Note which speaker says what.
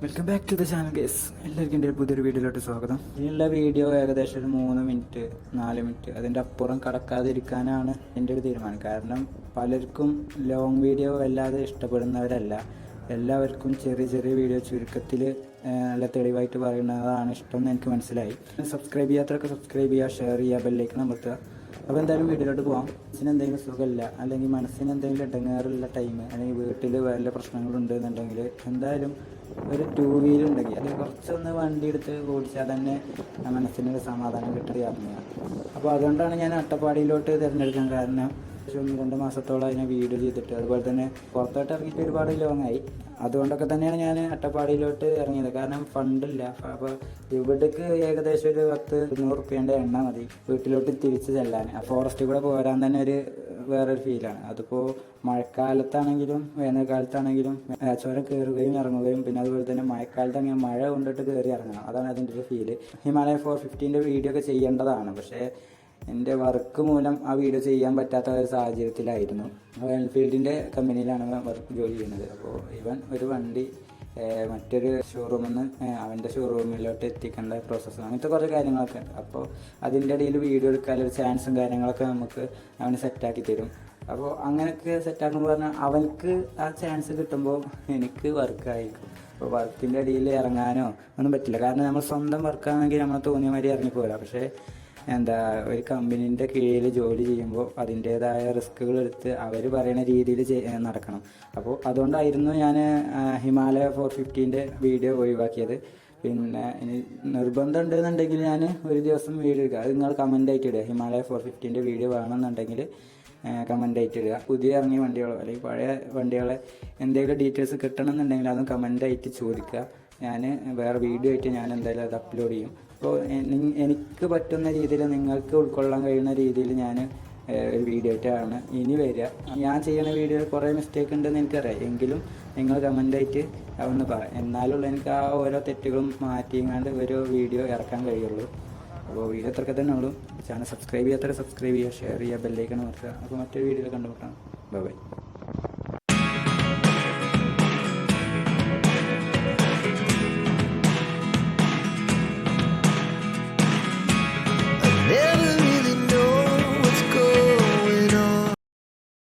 Speaker 1: Welcome back to the channel guys എല്ലാവർക്കും എന്റെ പുതിയൊരു വീഡിയോയിലോട്ട് സ്വാഗതം. ഇതിനുള്ള വീഡിയോ ഏകദേശം ഒരു മൂന്ന് മിനിറ്റ് നാല് മിനിറ്റ്. അതിന്റെ അപ്പുറം കടക്കാതിരിക്കാനാണ് എന്റെ ഒരു തീരുമാനം. കാരണം പലർക്കും ലോങ് വീഡിയോ വല്ലാതെ ഇഷ്ടപ്പെടുന്നവരല്ല. എല്ലാവർക്കും ചെറിയ ചെറിയ വീഡിയോ ചുരുക്കത്തിൽ നല്ല തെളിവായിട്ട് പറയുന്നതാണ് ഇഷ്ടം എന്ന് എനിക്ക് മനസ്സിലായി. സബ്സ്ക്രൈബ് ചെയ്യാത്തവരൊക്കെ സബ്സ്ക്രൈബ് ചെയ്യുക ഷെയർ ചെയ്യുക ബെല്ലേക്ക് അമർത്തുക. അപ്പോൾ എന്തായാലും വീട്ടിലോട്ട് പോകാം മനസ്സിന് എന്തെങ്കിലും സുഖമില്ല. അല്ലെങ്കിൽ മനസ്സിന് എന്തെങ്കിലും ഇടങ്ങാറുള്ള ടൈം അല്ലെങ്കിൽ വീട്ടിൽ വല്ല പ്രശ്നങ്ങളുണ്ട് എന്നുണ്ടെങ്കിൽ എന്തായാലും ഒരു ടൂ വീലർ ഉണ്ടെങ്കിൽ അല്ലെങ്കിൽ കുറച്ചൊന്ന് വണ്ടി എടുത്ത് ഓടിച്ചാൽ തന്നെ ആ മനസ്സിന് ഒരു സമാധാനം കിട്ടി ഇറങ്ങുക അപ്പോൾ അതുകൊണ്ടാണ് ഞാൻ അട്ടപ്പാടിയിലോട്ട് തിരഞ്ഞെടുക്കാൻ കാരണം ഏകദേശം രണ്ട് മാസത്തോളം അതിനെ വീഡിയോ ചെയ്തിട്ട് അതുപോലെ തന്നെ പുറത്തോട്ട് ഇറങ്ങിയിട്ട് ഒരുപാട് ലോങ്ങായി. അതുകൊണ്ടൊക്കെ തന്നെയാണ് ഞാൻ അട്ടപ്പാടിയിലോട്ട് ഇറങ്ങിയത്. കാരണം ഫണ്ടില്ല. അപ്പോൾ ഇവിടേക്ക് ഏകദേശം ഒരു പത്ത് ഇരുന്നൂറ് റുപ്യേന്റെ എണ്ണ മതി. വീട്ടിലോട്ട് തിരിച്ചു ചെല്ലാൻ. ആ ഫോറസ്റ്റിൽ കൂടെ പോരാൻ തന്നെ ഒരു വേറൊരു ഫീലാണ് അതിപ്പോൾ മഴക്കാലത്താണെങ്കിലും വേനൽക്കാലത്താണെങ്കിലും ചുരം കയറുകയും ഇറങ്ങുകയും പിന്നെ അതുപോലെ തന്നെ മഴക്കാലത്ത് അങ്ങനെ മഴ കൊണ്ടിട്ട് കയറി ഇറങ്ങണം. അതാണ് അതിന്റെ ഒരു ഫീൽ ഹിമാലയ ഫോർ ഫിഫ്റ്റീന്റെ വീഡിയോ ഒക്കെ ചെയ്യേണ്ടതാണ്. പക്ഷേ എന്റെ വർക്ക് മൂലം ആ വീഡിയോ ചെയ്യാൻ പറ്റാത്ത ഒരു സാഹചര്യത്തിലായിരുന്നു. എൻഫീൽഡിന്റെ കമ്പനിയിലാണ് വർക്ക് ജോലി ചെയ്യുന്നത്. അപ്പോൾ ഇവൻ ഒരു വണ്ടി മറ്റൊരു ഷോറൂമിൽ നിന്ന് അവന്റെ ഷോറൂമിലോട്ട് എത്തിക്കേണ്ട പ്രോസസ്സ് അങ്ങനത്തെ കുറേ കാര്യങ്ങളൊക്കെ ഉണ്ട്. അപ്പോൾ അതിന്റെ ഇടയിൽ വീഡിയോ എടുക്കാനുള്ള ചാൻസും കാര്യങ്ങളൊക്കെ നമുക്ക് അവന് സെറ്റാക്കി തരും. അപ്പോൾ അങ്ങനെയൊക്കെ സെറ്റാക്കുമ്പോൾ പറഞ്ഞാൽ അവനക്ക് ആ ചാൻസ് കിട്ടുമ്പോൾ എനിക്ക് വർക്കായിരിക്കും അപ്പോൾ വർക്കിന്റെ ഇടയിൽ ഇറങ്ങാനോ ഒന്നും പറ്റില്ല. കാരണം നമ്മൾ സ്വന്തം വർക്കാണെങ്കിൽ നമ്മൾ തോന്നിയ മാതിരി ഇറങ്ങിപ്പോരാ പക്ഷേ എന്താ ഒരു കമ്പനീന്റെ കീഴിൽ ജോലി ചെയ്യുമ്പോൾ അതിന്റേതായ റിസ്കുകൾ എടുത്ത് അവർ പറയുന്ന രീതിയിൽ നടക്കണം. അപ്പോൾ അതുകൊണ്ടായിരുന്നു ഞാൻ ഹിമാലയ ഫോർ ഫിഫ്റ്റീന്റെ വീഡിയോ ഒഴിവാക്കിയത്. പിന്നെ ഇനി നിർബന്ധം ഉണ്ടെന്നുണ്ടെങ്കിൽ ഞാൻ ഒരു ദിവസം വീഡിയോ എടുക്കുക അത് നിങ്ങൾ കമന്റ് ആയിട്ട് ഇടുക. ഹിമാലയ ഫോർ ഫിഫ്റ്റീന്റെ വീഡിയോ വേണമെന്നുണ്ടെങ്കിൽ കമന്റ് ആയിട്ട് ഇടുക. പുതിയ ഇറങ്ങിയ വണ്ടികളോ അല്ലെങ്കിൽ പഴയ വണ്ടികളെ എന്തെങ്കിലും ഡീറ്റെയിൽസ് കിട്ടണമെന്നുണ്ടെങ്കിൽ അതും കമന്റ് ആയിട്ട് ചോദിക്കുക. ഞാൻ വേറെ വീഡിയോ ആയിട്ട് ഞാൻ എന്തായാലും അത് അപ്ലോഡ് ചെയ്യും. അപ്പോൾ എനിക്ക് പറ്റുന്ന രീതിയിൽ നിങ്ങൾക്ക് ഉൾക്കൊള്ളാൻ കഴിയുന്ന രീതിയിൽ ഞാൻ ഒരു വീഡിയോ ആയിട്ടാണ് ഇനി വരിക. ഞാൻ ചെയ്യുന്ന വീഡിയോയിൽ കുറേ മിസ്റ്റേക്ക് ഉണ്ടെന്ന് എനിക്കറിയാം. എങ്കിലും നിങ്ങൾ കമന്റായിട്ട് ഒന്ന് പറ. എന്നാലുള്ള എനിക്ക് ആ ഓരോ തെറ്റുകളും മാറ്റിയെങ്ങാണ്ട് ഒരു വീഡിയോ ഇറക്കാൻ കഴിയുള്ളൂ. അപ്പോൾ വീഡിയോ അത്രയൊക്കെ തന്നെ ഉള്ളൂ. ചാനൽ സബ്സ്ക്രൈബ് ചെയ്യാത്തവരെ സബ്സ്ക്രൈബ് ചെയ്യുക ഷെയർ ചെയ്യുക ബെല്ലൈക്കൺ നോക്കുക അപ്പോൾ മറ്റൊരു വീഡിയോ കണ്ടുമുട്ടാം. Bye bye